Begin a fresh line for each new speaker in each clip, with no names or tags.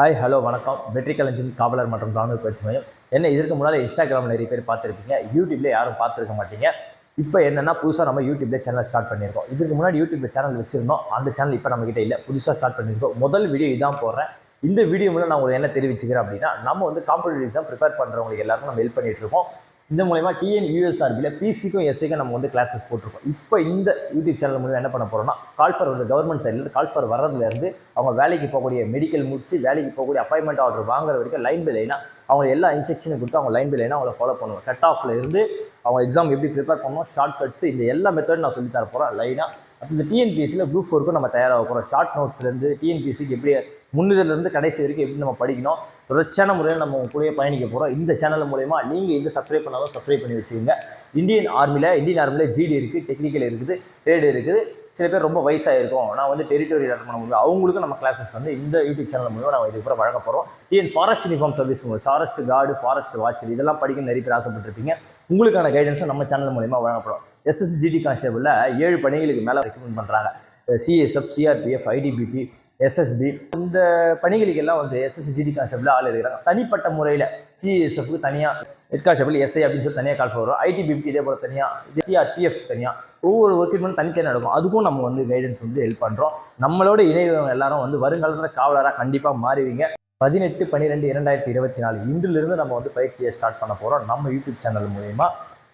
Hi hello வணக்கம். மெட்ரிக்கல் engine காவலர் மற்றும் ராணுவ பயிற்சி மையம். என்ன இதற்கு முன்னால் இன்ஸ்டாகிராமில் நிறைய பேர் பார்த்துருப்பீங்க. யூடியூப்ல யாரும் பார்த்துருக்க மாட்டீங்க. இப்போ என்னன்னா புதுசாக நம்ம யூடியூப்ல சேனல் ஸ்டார்ட் பண்ணியிருக்கோம். இதுக்கு முன்னாடி யூடியூப்ல சேனல் வச்சிருந்தோம். அந்த சேனல் இப்போ நம்மக்கிட்ட இல்லை. புதுசாக ஸ்டார்ட் பண்ணியிருக்கோம். முதல் வீடியோ இதான் போடுறேன். இந்த வீடியோ மூலம் நான் உங்களுக்கு என்ன தெரிவிச்சுக்கிறேன் அப்படின்னா நம்ம வந்து காம்படிட்டிவ் எக்ஸாம் ப்ரிப்பேர் பண்ணுறவங்களுக்கு எல்லாருக்கும் நம்ம ஹெல்ப் பண்ணிகிட்ருக்கோம் இருக்கோம். இந்த மூலயமா டிஎன் யூஎஸ்ஆர்பியில் பிசிக்கும் எஸ்சிக்கும் நம்ம வந்து கிளாஸஸ் போட்டிருக்கோம். இப்போ இந்த யூடியூப் சேனல் மூலம் என்ன பண்ண போகிறோம்னா கால்ஃபார் வந்து கவர்மெண்ட் சைட்லேருந்து கால்ஃபர் வர்றதுலேருந்து அவங்க வேலைக்கு போகக்கூடிய மெடிக்கல் முடிச்சு வேலைக்கு போகக்கூடிய அப்பாயின்மெண்ட் ஆர்டர் வாங்குற வரைக்கும் லைன் பை லைனாக அவங்க எல்லா இன்ஸ்ட்ரக்ஷனும் கொடுத்து அவங்க லைன் பை லைனாக அவங்கள ஃபாலோ பண்ணுவோம். கட் ஆஃப்ல இருந்து அவங்க எக்ஸாம் எப்படி ப்ரிப்பேர் பண்ணணும் ஷார்ட் கட்ஸ் இந்த எல்லா மெத்தடும் நான் சொல்லி தர போகிறேன் லைனாக அப்போ இந்த டிஎன்பிஎஸ்சியில் குரூப் ஃபோருக்கும் நம்ம தயாராக போகிறோம் ஷார்ட் நோட்ஸ்லேருந்து டிஎன்பிஎஸ்சிக்கு எப்படி முன்னுதலேருந்து கடைசி வரைக்கும் எப்படி நம்ம படிக்கணும் தொடர்ச்சியான முறையில் நம்ம உங்க கூடயே பயணிக்க போகிறோம் இந்த சேனல் மூலயமா நீங்கள் இந்த சப்ஸ்கிரைப் பண்ணாலும் சப்ஸ்கிரைப் பண்ணி வச்சுக்கோங்க. இந்தியன் ஆர்மியில் இந்தியன் ஆர்மியில் ஜிடி இருக்குது டெக்னிக்கல் இருக்குது ட்ரேடு இருக்குது. சில பேர் ரொம்ப வயசாக இருக்கும் நான் வந்து டெரிட்டரி அட்டன் பண்ண முடியும். அவங்களுக்கும் நம்ம கிளாஸஸ் வந்து இந்த யூடியூப் சேனல் மூலமாக நம்ம இதுக்கு கூட வழங்க போகிறோம் in forest uniform service forest guard forest watcher இதெல்லாம் படிக்க நிறைய பேர் ஆசைப்பட்டிருப்பீங்க. உங்களுக்கான கைடன்ஸும் நம்ம சேனல் மூலயமா வழங்கப்படும் எஸ்எஸ்ஜிடி கான்ஸ்டபிளில் ஏழு பணிகளுக்கு மேலே ரெக்கமெண்ட் பண்ணுறாங்க சிஎஸ்எஃப் சிஆர்பிஎஃப் ஐடிபிபி எஸ்எஸ்பி இந்த பணிகளுக்கெல்லாம் வந்து எஸ்எஸ்ஜிடி கான்ஸ்டபிள் ஆள் எடுக்கிறாங்க. தனிப்பட்ட முறையில் சிஎஸ்எஃப்க்கு தனியாக ஹெட் கான்ஸ்டபிள் எஸ்ஐ அப்படின்னு சொல்லி தனியாக கால் வரும் ஐடிபிபிக்கு இதே போல் தனியாக சிஆர்பிஎஃப் தனியாக ஒவ்வொரு ஒர்க்கிட்மெண்ட் தனித்தனியாக நடக்கும். அதுக்கும் நம்ம வந்து கைடன்ஸ் வந்து ஹெல்ப் பண்ணுறோம் நம்மளோட இணையவங்க எல்லாரும் வந்து வருங்காலத்தில் காவலராக கண்டிப்பாக மாறுவீங்க பதினெட்டு பன்னிரெண்டு இரண்டாயிரத்தி இருபத்தி நாலு இன்றிலிருந்து நம்ம வந்து பயிற்சியை ஸ்டார்ட் பண்ண போகிறோம் நம்ம யூடியூப் சேனல் மூலயமா.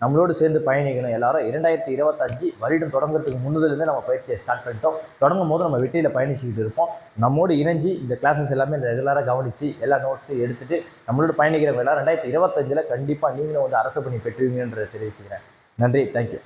நம்மளோடு சேர்ந்து பயணிக்கணும். எல்லாரும் இரண்டாயிரத்தி இருபத்தஞ்சு வருடம் தொடங்குறதுக்கு முன்னதுலேருந்து நம்ம பயிற்சியை ஸ்டார்ட் பண்ணிட்டோம். தொடங்கும் போது நம்ம வெற்றியில் பயணிச்சுக்கிட்டு இருப்போம். நம்மோடு இணைஞ்சு இந்த கிளாஸஸ் எல்லாமே ரெகுலராக கவனித்து எல்லா நோட்ஸும் எடுத்துகிட்டு நம்மளோட பயணிக்கிறவங்க எல்லாம் ரெண்டாயிரத்தி இருபத்தஞ்சில் கண்டிப்பாக நீங்களும் வந்து அரசு பணி பெற்றுவீங்கன்றதை தெரிவிச்சுக்கிறேன். நன்றி. தேங்க்யூ